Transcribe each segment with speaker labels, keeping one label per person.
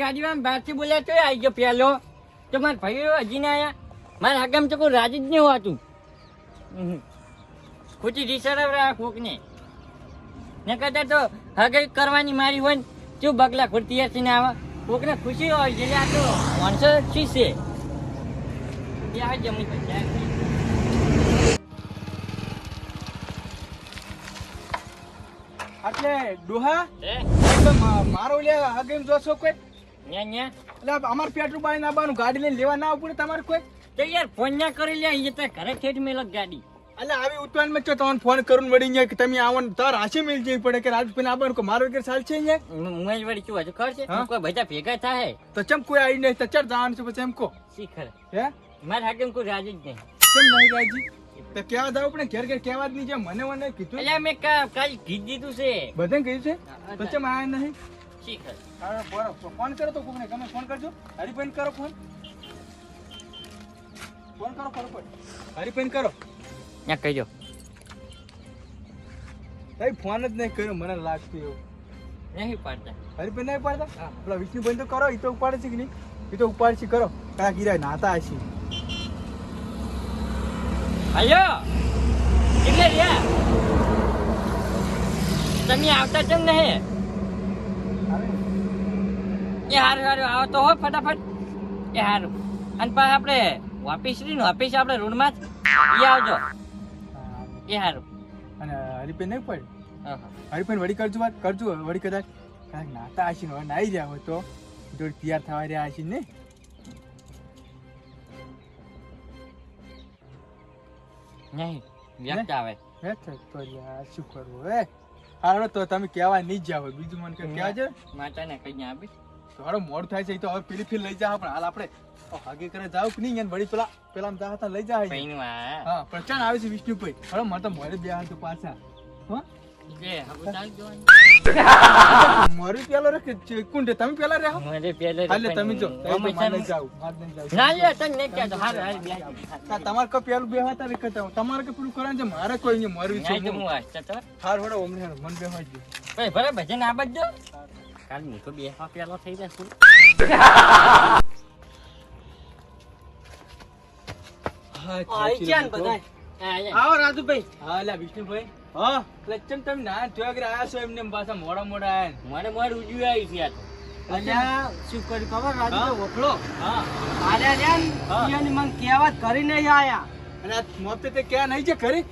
Speaker 1: ગાડીમાં બહારથી બોલ્યા તો આવી ગયો પહેલો તો મારા ભાઈઓ હજી ના આવ્યા મારા હગામ તો કોઈ રાજી જ નહીં હોતું. ખોટી રિસર્વ આ કોકને. ને કદાચ તો હગે કરવાની મારી હોય ને શું બગલા ખોટી હશે ને આવા. કોકને ખુશી હોય છે આ તો માણસો ઠીક છે. ત્યાં જમણી જાય.
Speaker 2: એટલે ડોહા મારો લે આગળ જોશો કોઈ?
Speaker 1: ન્યા ન્યા.
Speaker 2: એટલે અમાર પેટ્રોલ બાળી ના આવવાનું ગાડી લઈને લેવા ના આવવું તમારે કોઈ?
Speaker 1: તો યાર ફોન ના કરી લે અહીંયા તો ઘરે ઠેઠ મેલો ગાડી.
Speaker 2: એટલે આવી ઉત્તરાયણમાં તમને ફોન કरून વળી અહીંયા કે તમે આવો તાર હાશે મિલ જવી પડે કે રાજભાઈ આવવાનું કે મારો વગર ચાલ અહીંયા?
Speaker 1: હું જ વળી શું હજુ ખબર છે? કોઈ બધા ભેગા થાય?
Speaker 2: તો ચમ કોઈ આવી નહીં તો ચાર જવાનું છે પછી એમ કહો.
Speaker 1: શીખર
Speaker 2: હે?
Speaker 1: મારા હાકેમ કોઈ રાજી જ નહીં.
Speaker 2: કેમ નહીં રાજી? તો કેવા દાવ પડે ઘેર ઘેર કેવા જ નહીં છે મને મને કીધું.
Speaker 1: એટલે મેં કા- કાલ કીધું દીધું છે.
Speaker 2: બધે કીધું છે? તો ચમ આયા નહીં?
Speaker 1: શીખર
Speaker 2: હા, બરો. ફોન કરો તો કોકને તમે ફોન કરજો. હરિભાઈ કરો ફોન. ફોન કરો ફટાફટ હરિભાઈ કરો.
Speaker 1: ત્યાં કહેજો
Speaker 2: ભાઈ ફોન જ નહીં કર્યો મને લાગતું એવું.
Speaker 1: નહીં પાડતા.
Speaker 2: હરિભાઈ નહીં પાડતા? પેલા વિષ્ણુભાઈ તો કરો એ તો ઉપાડે છે કે નહીં? એ તો ઉપાડે છે કરો. કયા ગીરા નાતા હશે.
Speaker 1: હલો. એટલે રહ્યા તમે આવતા કેમ નહીં? એ હારું હારું. આવો તો હો ફટાફટ. એ હારું. અને પાછા આપણે વાપીસ રહ્યું ને વાપીસ આપણે રોડમાં જ. એ આવજો. એ હારું.
Speaker 2: અને હરિભાઈ નહીં પડે?
Speaker 1: હા, હા.
Speaker 2: હરિભાઈ વળી કરજો વાત કરજો વળી કદાચ કદાચ નાતા હશે ને નાઈ રહ્યા હોય તો. જોડે તૈયાર થવા રહ્યા હશે ને
Speaker 1: નહીં વ્યક્ત આવે.
Speaker 2: હે તો તો યાર શું કરવું હે? હારો તો તમે કહેવા નહીં જાવ બીજું મને કહેવા માતા
Speaker 1: માતાને કઈ આપી
Speaker 2: તો હારો મોડું થાય છે તો હવે પેલી ફિલ લઈ જાવ પણ હાલ આપણે હાગે કરે જાવ કે નહીં? વળી પેલા પેલા આમ જા હતા લઈ જા
Speaker 1: પૈણું આ
Speaker 2: હા પણ ચાલ આવે છે વિષ્ણુભાઈ. હવે મારે તો મોડે બે તો પાછા. હા. મારું પેલો રે કે કુંડે તમે પેલા રે
Speaker 1: મારે પહેલે
Speaker 2: હાલે તમે જો તમે
Speaker 1: પૈસા
Speaker 2: જાવ
Speaker 1: ના લે તને કહેતો. હારું હારું બે
Speaker 2: તા તમારે કો પેલું બે તા ને હું તમારે કે પૂરું કરવાનું છે? મારે કોઈ ને મરવી છે
Speaker 1: હું આ ચતર
Speaker 2: હાર હોડો ઓમને મન બે હોય
Speaker 1: ભાઈ ભલે ભજન આ બજો કાલ હું તો બે હા પેલો થઈ જશે.
Speaker 2: આઈ ક્યાં બધા
Speaker 1: આવો રાજુભાઈ
Speaker 2: હા. લા. વિષ્ણુભાઈ. હા? લચ્ચમ તમે ના કરે આયા છો એમને પાછા મોડા મોડા આયા.
Speaker 1: મને મોડ ઉજવી આવી છે યાર
Speaker 3: અલ્યા શું કર્યું ખબર. રાજુ ઓખલો
Speaker 2: હા?
Speaker 3: આર્યા રે. ઈયોની મને કરી નહીં આયા.
Speaker 2: અને મોપતે તે ક્યાં નહીં છે ખરી?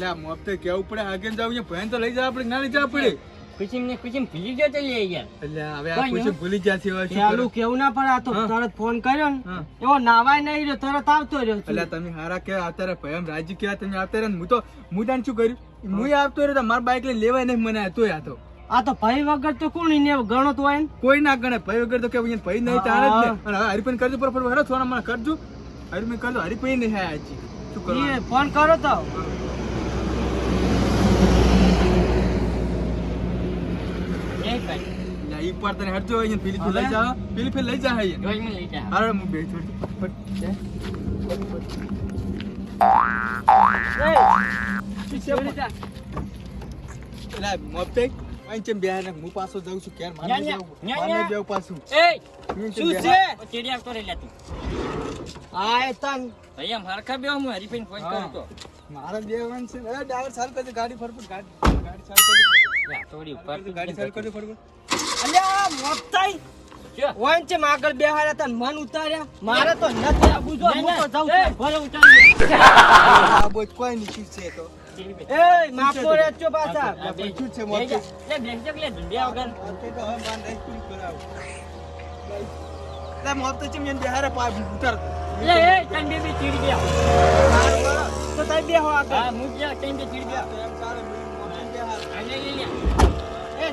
Speaker 2: લે મોપતે કેવું પડે આગે જાવ ભેન તો લઈ જવા કે ના લઈ જવા પડે
Speaker 1: ખુશીમ ને ખુશીમ ભીલી ગયો તો લે યાર.
Speaker 2: એટલે હવે આ
Speaker 1: કોઈ
Speaker 2: ભૂલી ગયા છે હવે શું
Speaker 3: કેવું ના પડે આ તો તરત ફોન કર્યો ને. એવો નાવાય નહીં રહ્યો તરત આવતો રહ્યો
Speaker 2: એટલે તમે હારા કે આવતા ભયમ રાજી કેવા તમે આવતા હું તો હું તાન શું કર્યું? હું. આવતો રહ્યો મારા બાઈક લઈને લેવાય નહીં મને તોય આ તો.
Speaker 3: આ તો ભાઈ વગર તો કોણ ગણો તો હોય
Speaker 2: કોઈ ના ગણે ભાઈ વગર તો કે અહીંયા ભાઈ નહીં તારે જ અને હરિપન કરજો પર હેડો થોડા મને કરજો. હરિપન કરજો હરિપન નહીં આજી શું
Speaker 3: ફોન કરો તો
Speaker 1: નહીં ભાઈ
Speaker 2: લા, ઈ પર તને હટજો અહીંયા પેલી લઈ જા પેલી ફેર લઈ જા હૈ
Speaker 1: જોઈ મને લઈ જા.
Speaker 2: હારો હું બે થોડી એટલે મોપતે અહીં ચેમ બે ને? હું પાછો જાઉં છું ક્યારે? મારે
Speaker 1: ન્યા,
Speaker 2: જાઉં
Speaker 1: ન્યા.
Speaker 2: જાઉં પાછું.
Speaker 1: એ
Speaker 2: હું
Speaker 3: શું છે?
Speaker 1: લે તું.
Speaker 3: આ એ તન
Speaker 1: હું હરીફાઈને ફોન કરું
Speaker 2: મારા બે વન છે અરે ડ્રાઈવર સારું કરજો ગાડી ફરફર ગાડી ગાડી ચાલુ કરજો.
Speaker 1: થોડી ઉપર
Speaker 2: ગાડી ચાલુ કરજો ફરફર
Speaker 3: અલ્યા મોત થઈ
Speaker 1: જો.
Speaker 3: હોય ને ચેમ આગળ બેહાડ્યા તા મન ઉતાર્યા મારે તો નથી આબુ જો હું તો જાઉં છું.
Speaker 1: ભલે ઉતારી
Speaker 2: આ બોય કોઈ નહીં છે તો
Speaker 1: ચીડી બે.
Speaker 3: એ માપો રે ચો પાછા
Speaker 1: આ બે.
Speaker 2: શું છે
Speaker 1: બે લે, બેસજો લે, ઢૂંઢ્યા વગર.
Speaker 2: તો તો હવે માન નહીં પૂરી કરાવું લે મોત તો ચેમ એને બેહારે પા ઉતાર
Speaker 1: લે, એ, બે ચીડી બે.
Speaker 3: તો તઈ બેહો આગળ
Speaker 1: હા, હું જ્યાં તને બે ચીડી બે.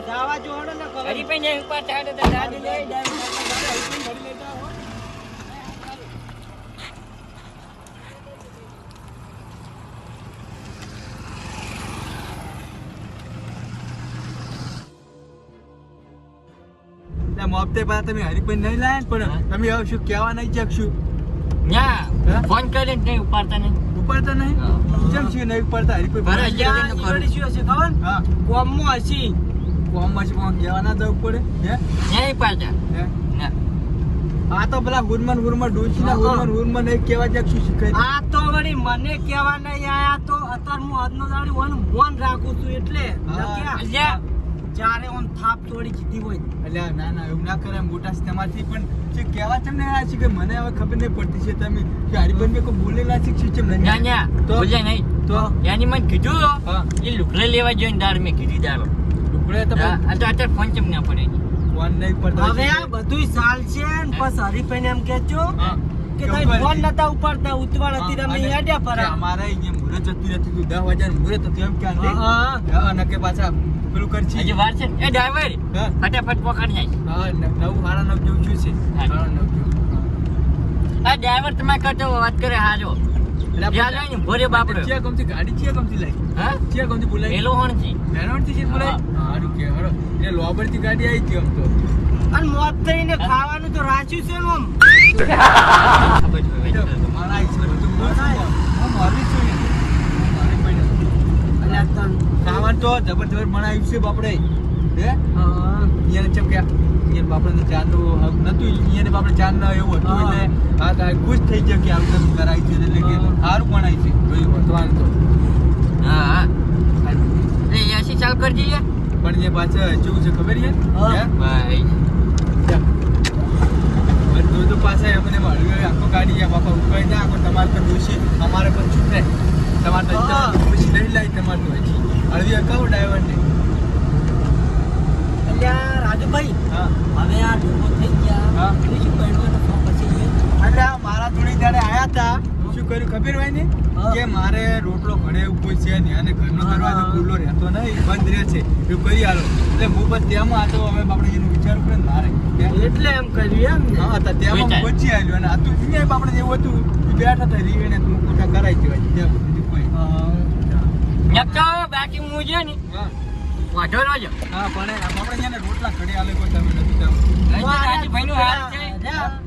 Speaker 3: જાવા જો હડો ને ખબર.
Speaker 1: હરીફાઈને એક ઉપર ચાડે તો દાદી લે,
Speaker 2: પા તમે હરિપન નહીં લાયા પણ તમે હવે શું કહેવા નહીં શકશું ના
Speaker 1: ફોન કરીને નહીં ઉપાડતા નહીં.
Speaker 2: ઉપાડતા નહીં. કેમ છે નહીં ઉપાડતા હરિપન
Speaker 3: ઈ વળી હશે ખબર? કોમમાં હસી
Speaker 2: કોમમાં છે કોમ કહેવા ના જવું પડે હે?
Speaker 1: નહીં પાછા
Speaker 2: હે?
Speaker 1: ના
Speaker 2: આ તો પેલા હુરમન હુરમન ડોશીના
Speaker 3: ના
Speaker 2: હુરમન હુરમન એ કેવા જાય શું શીખાય
Speaker 3: આ તો વળી મને કેવા નહીં આયા તો અત્યારે હું આજનો દાડી ઓન મોન રાખું છું એટલે.
Speaker 2: હા.
Speaker 3: ઓન થાપ તોડી જીતી હોય.
Speaker 2: અલ્યા ના ના એવું ના કરે મોટા તમારથી પણ જે કેવા તમને આ છે કે મને હવે ખબર નહીં પડતી છે તમે કે હરિભાઈ મેં કોઈ બોલેલા છે શું છે
Speaker 1: ના ના
Speaker 2: તો?
Speaker 1: બોલે નહીં.
Speaker 2: તો?
Speaker 1: એની મને કીધું એ લુગડે લેવા જોઈને દાળ મેં કીધી દાળ
Speaker 2: તો
Speaker 1: આ તો અત્યારે ફોન ચમ ના પડે?
Speaker 2: ફોન નહીં પડતો
Speaker 3: હવે આ બધું ચાલ છે ને પછી હરીફાઈને એમ કહેજો કે
Speaker 2: કે
Speaker 3: તમે ફોન નતા ઉપાડતા ઉતવાળ હતી તમે હેડ્યા
Speaker 2: કે અમારે અહીંયા મુહૂર્ત જતી રહેતી હતું દસ વાગ્યાનું મુહૂર્ત હતું એમ ક્યાં નહીં
Speaker 3: હા.
Speaker 2: હા પાછા પેલું કરછી
Speaker 1: હજી વાર છે એ ડ્રાઈવર ફટાફટ પકડી જાય.
Speaker 2: હા નવ સાડા નવ જેવું છે?
Speaker 1: હા.
Speaker 2: નવ જેવું
Speaker 1: આ ડ્રાઈવર તમે કરતો વાત કરે હાજો
Speaker 3: ખાવાનું તો રાખ્યું છે
Speaker 2: ખાવાનું તો જબરજસ્ત બનાવ્યું છે બાપડે. હે? બાપડે ચાંદનું નતું ઈયાને આપણે ચાંદ એવું હતું. એટલે આ ખુશ થઈ ગયો કે આવું શું કરાય છે એટલે કે. સારું બનાય છે. જોયું વધવાનું તો.
Speaker 1: હા હા. એસી ચાલ કરી જઈએ
Speaker 2: પણ એ પાછળ કેવું છે ખબર છે?
Speaker 1: ભાઈ.
Speaker 2: બધું તો પાછા એમને મળ્યું આખો ગાડી ગયા બાપા ઉપાય ના આખો તમારે તો ડોશી અમારે પણ છૂટે. તમારે તો. નહીં લાવી તમારે તો હજી. હળવી કહું ડ્રાઈવરને
Speaker 3: અલ્યા રાજુભાઈ
Speaker 2: હા
Speaker 3: હવે આ ડોબો થઈ ગયા. એને શું કરવાનું તો પછી
Speaker 2: એટલે મારા થોડી ત્યારે આયા હતા શું કર્યું ખબર હોય ને? કે મારે રોટલો ઘરે એવું કોઈ છે નહીં અને ઘરનો
Speaker 3: હા.
Speaker 2: દરવાજો ખુલ્લો રહેતો નહીં બંધ રહે છે. એવું કરી આલો. એટલે હું બસ તેમાં હતો હવે આપણે એનો વિચાર પડે ને મારે.
Speaker 3: એટલે એમ કર્યું એમ ને?
Speaker 2: હા હતા તેમાં બચી આવ્યો. અને આ તો અહીંયા આપણે એવું હતું. બેઠા હતા રીવે ને તું મોટા દેવાય તેમ બીજું કોઈ.
Speaker 1: બાકી હું છે ને વાંધો ન જો.
Speaker 2: હા પણ આપણે અહીંયા રોટલા ઘડે આલે કોઈ તમે નથી તમે
Speaker 1: રાજભાઈ નું હાલ છે.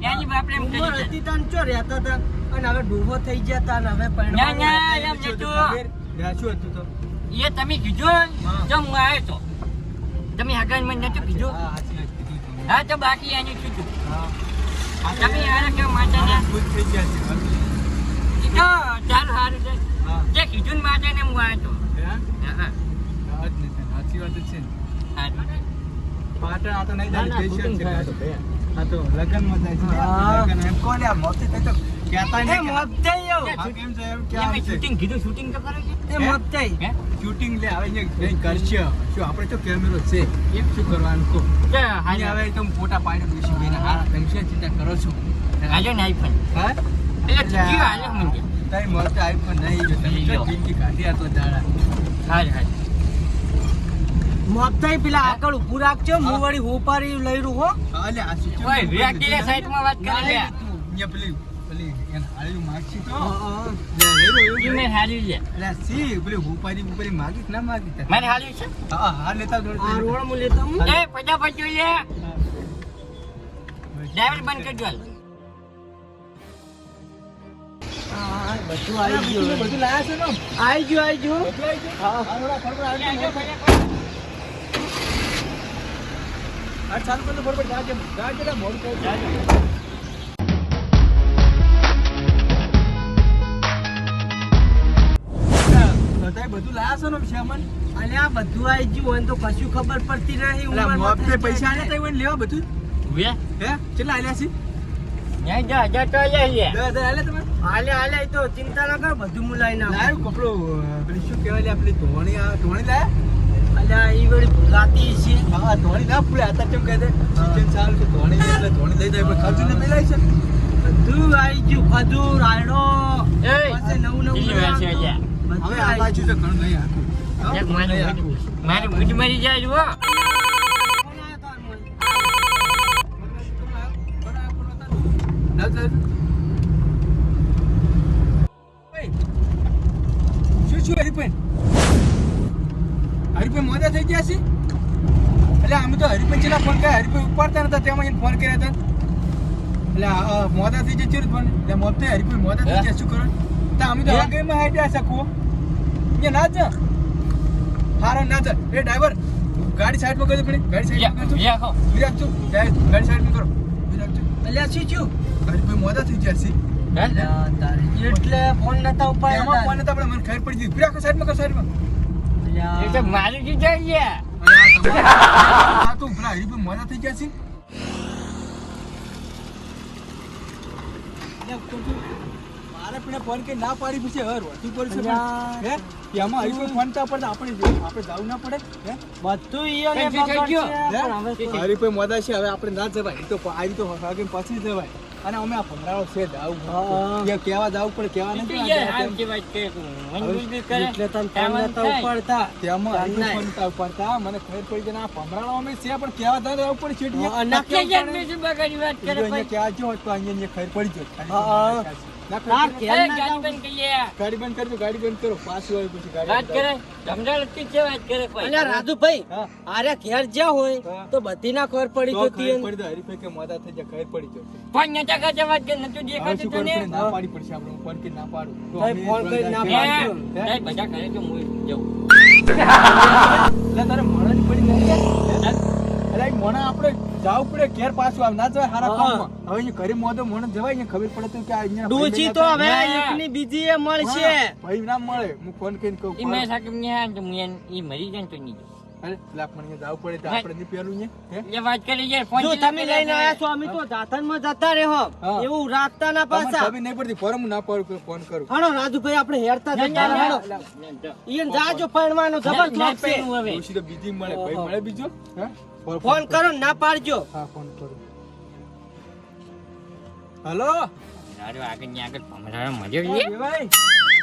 Speaker 1: ત્યાંની બાપડે એમ
Speaker 3: ઉંમર
Speaker 1: કરી
Speaker 3: હતી તાન ચો રહેતા હતા? અને હવે ડૂબો થઈ ગયા તા અને હવે
Speaker 1: ના, ના. એમ નતું.
Speaker 2: ખબર? હતું તો?
Speaker 1: એ તમે કીધું જો
Speaker 2: હા.
Speaker 1: તો આવ્યો તો. તમે આગળ મને નતું કીધું?
Speaker 2: હા
Speaker 1: તો બાકી એની કીધું
Speaker 2: હા.
Speaker 1: તમે યાર કે માતાને?
Speaker 2: ખુશ થઈ ગયા છે.
Speaker 1: કીધું ચાલ સારું છે જે કીધું ને માતાને હું આવ્યો તો.
Speaker 2: હા,
Speaker 1: હા.
Speaker 2: સાચી વાત જ છે. પાટણ આ તો નહીં જાય, સ્પેશિયલ છે
Speaker 1: તો.
Speaker 2: આ તો લગનમાં જાય છે. એમ કોને આ મોતી થઈ તો કહેતા નહીં
Speaker 3: મોત થઈ ગયો.
Speaker 2: હા, કેમ છે એમ
Speaker 1: એમ
Speaker 2: ક્યાં
Speaker 1: શૂટિંગ કીધું શૂટિંગ તો કરે છે.
Speaker 3: એ મોત થઈ.
Speaker 2: શૂટિંગ લે હવે અહીંયા કંઈ કરશે? શું આપણે તો કેમેરો છે? એમ શું કરવાનું કહો?
Speaker 1: તો
Speaker 2: અહીંયા હવે તો ફોટા પાડી ડોશી બેના હારા તમે શું ચિંતા કરો છો.
Speaker 1: હાલો ને આઈફોન
Speaker 2: હા?
Speaker 1: એટલે ચીક્યું હાલો મને
Speaker 2: તારી મળતો આઈફોન નહીં જો તમે. તો જિંદગી કાઢી આટલા દાડા.
Speaker 1: હાલ હાલ.
Speaker 3: મોત થઈ પેલા આગળ ઊભું રાખજો હું. વળી હોપારી લઈ રહ્યું હો.
Speaker 2: અલે આ શું
Speaker 1: ઓય,
Speaker 2: છે?
Speaker 1: વ્યક્તિને સાઈડમાં વાત કરે લે.
Speaker 2: અહીંયા પેલી પેલી એન હાલ્યું માગશી તો
Speaker 3: હા,
Speaker 2: લે, લઈ લો, લઈ
Speaker 1: ઈ
Speaker 2: લો.
Speaker 1: મેં હાલ્યું છે.
Speaker 2: અલ્યા, સી પેલી હુપારી ઉપર માગીશ ના માગી?
Speaker 1: મારે હાલ્યું છે?
Speaker 2: હા હા લેતા આવજો,
Speaker 3: આ રોડ હું લેતો હું?
Speaker 1: એ પજા પજો લે. ડ્રાઈવર બંધ કરજો.
Speaker 3: બધું આવી ગયું.
Speaker 2: બધું લાયા છે ને?
Speaker 3: આવી ગયું આવી ગયું.
Speaker 2: બધું આવી ગયું?
Speaker 3: હા.
Speaker 2: મોડું. બધાય બધું લાયા છો ને
Speaker 3: બધું આવી ગયું હોય તો કશું ખબર પડતી નહીં
Speaker 2: અલા,
Speaker 3: ઉંમરમાં
Speaker 2: પૈસા
Speaker 3: જાય
Speaker 2: આલ્યા તા લેવા બધું? હે? કેટલા આલ્યા છે?
Speaker 1: જા, જા તો
Speaker 2: આલ્યા તમે?
Speaker 3: તો ચિંતા ના કર બધું હું ના
Speaker 2: લાયો કપડો, પેલી શું કહેવાય લે, પેલી ધોણી આ- ધોણી લાયા?
Speaker 3: અલ્યા ઈ વળી ભૂલાતી છે
Speaker 2: હા, ધોણી ના ફૂલે. આ તો કેમ કહે છે? Season ચાલુ છે, ધોણી છે એટલે ધોણી લઈ જાય. પણ ખર્ચું ને પેલાય છે.
Speaker 3: બધું આવી ગયું ખજૂર રાયડો
Speaker 1: એય,
Speaker 3: પછી નવું નવું
Speaker 1: છે
Speaker 2: હવે આ બાજુ તો ઘણું નહીં આખું.
Speaker 1: મારું. ભૂજ- મરી જાય જુઓ.
Speaker 2: શું શું હરીફાઈ હરીફાઈ મોદા થઈ ગયા છે? એટલે અમે તો હરીફાઈ છેલ્લા ફોન કર્યા હરીફાઈ ઉપાડતા નતા તેમાં એને ફોન કર્યા હતા. એટલે આ, થઈ જાય ચેરું ફોન એટલે મોદા થઈ મોદા થઈ ગયા શું કરો? તો અમે તો
Speaker 1: હે?
Speaker 2: આગળમાં હાડ્યા શકું એ ના જ. હારો ના જ. એ ડ્રાઈવર ગાડી સાઈડમાં કરજો પણ ગાડી સાઈડમાં કરજો
Speaker 1: યા ખો
Speaker 2: રાખજો ગાડી સાઈડમાં કરો. ઊભી રાખજો
Speaker 3: અલ્યા શું થયું?
Speaker 2: હરીભાઈ મોદા થઈ ગયા છે.
Speaker 3: એટલે ફોન નતા
Speaker 2: એમાં
Speaker 3: ઉપાડ્યા
Speaker 2: ફોન નતા આપણે મને ખબર પડી ગઈ. ઊભી રાખો સાઈડમાં કરો સાઈડમાં
Speaker 1: એ તો મારી જ જઈએ
Speaker 2: આ તો પેલા હરીભાઈ મોડા થઈ ગયા છે. મારે પણ ફોન કરી ના પાડી પછી હર રોટી પડશે. હે? કે આમાં હરીભાઈ ફોન તો પડે આપણે આપણે જવું ના પડે. હે?
Speaker 3: બધું
Speaker 2: હરીભાઈ મોડા છે. હવે આપણે ના જવાય. તો આ તો પછી જવાય. અને અમે આ ભમરાળો છે જાવું કે કેવા જાવું પણ કેવા નથી
Speaker 1: આમ. જે વાત કરે તું કરે
Speaker 3: એટલે
Speaker 1: તમ.
Speaker 3: ઉપાડતા
Speaker 2: તેમાં. ફોન નતા ઉપાડતા. મને ખબર પડી કે ના ભમરાળો અમે છે પણ કેવા દાવ દાવ પડે
Speaker 3: છેટી અને
Speaker 1: નક્કી જ એમ બગાડી વાત કરે ભાઈ.
Speaker 2: ક્યાં જો તો અહીંયા અહીંયા ખબર પડી જાય
Speaker 1: ગાડી? બંધ કરીએ
Speaker 2: ગાડી બંધ કરજો ગાડી બંધ કરો. પાછું આવ્યું પછી
Speaker 1: વાત કરે. સમજાવતી છે વાત કરે કોઈ?
Speaker 3: રાજુભાઈ આરે ઘેર જ્યાં હોય તો બધી ના ખબર પડી જતી
Speaker 2: પડી તો હરીભાઈ કે મોડા થઈ જાય ખબર પડી જશે.
Speaker 1: ફોન નતા કરતા વાત કરે નતું દેખાતું
Speaker 2: શું કરવું ના પાડી પડશે આપણે ફોન કરી ના પાડું. તો
Speaker 3: ફોન કરી ના
Speaker 1: હે? બધા કરે હું જઉં.
Speaker 2: એટલે તારે મોડાની પડી નથી? હે? એટલે આપણે જાવું પડે ઘેર પાછું આમ ના જવાય હારા કામમાં. હવે અહીંયા ઘરે મોઢો મોણો જવાય અહીંયા ખબર પડે તો કે આ અહીંયા
Speaker 3: ડૂચી તો હવે એકની બીજી એ મળશે
Speaker 2: ભાઈ ના મળે. હું ફોન કરીને કહું
Speaker 1: ઈ મેં સાકમ ને હા તો હું ઈ મરી જાય તો નહીં
Speaker 2: અરે પડે તો આપણે ને
Speaker 1: એ વાત કરી યાર ફોન
Speaker 3: જો તમે લઈને આયા છો અમે તો જાતનમાં જતા રહો એવું રાખતા ના પાછા.
Speaker 2: ખબર નહીં પડતી ફોરમ ના પાડું ફોન કરું.
Speaker 3: હાલો રાજુભાઈ આપણે હેરતા જતા જાજો જબરદસ્ત છે
Speaker 1: હવે.
Speaker 2: તો બીજી મળે. ભાઈ મળે બીજો? હે? ફોન-
Speaker 3: ફોન કરો. ના પાડજો.
Speaker 2: હા ફોન કરો. હલો?
Speaker 1: તારું આગળ ને આગળ ભમરાડો મજો લે.
Speaker 2: ભાઈ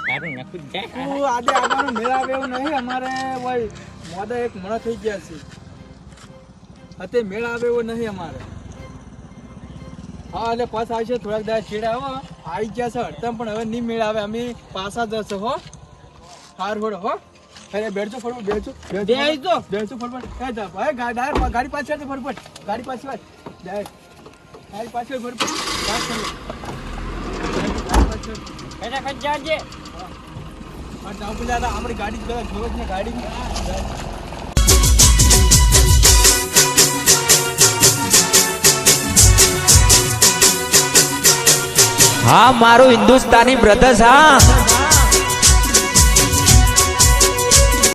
Speaker 1: તારું નખું જાય.
Speaker 2: તું આજે આવવાનો મેળાવે એવું નહીં અમારે ભાઈ મોદા એક મણા થઈ ગયા છે. અતે મેળા આવે એવો નહીં અમારે. હા એટલે પાછા આવશે થોડાક દાડા છેડા હો. આવી ગયા છે હડતમ પણ હવે નહીં મેળ આવે અમે પાછા જશે હો. હાર હોડ હો. અરે બેઠજો ફરફટ બેઠજો
Speaker 3: બેસજો.
Speaker 2: બેસજો ફરફટ એ જા ભાઈ ડાયર ગાડી પાછળ છે ફરફટ ગાડી પાછળ ડાયર. ગાડી પાછળ ફરફટ ગાડી પાછળ ગાડી પાછળ
Speaker 1: જાજે.
Speaker 2: પણ જાઓ પેલા આપણી ગાડી જ બધા જોવે ને ગાડી
Speaker 4: હા મારું હિન્દુસ્તાની બ્રધર્સ હા.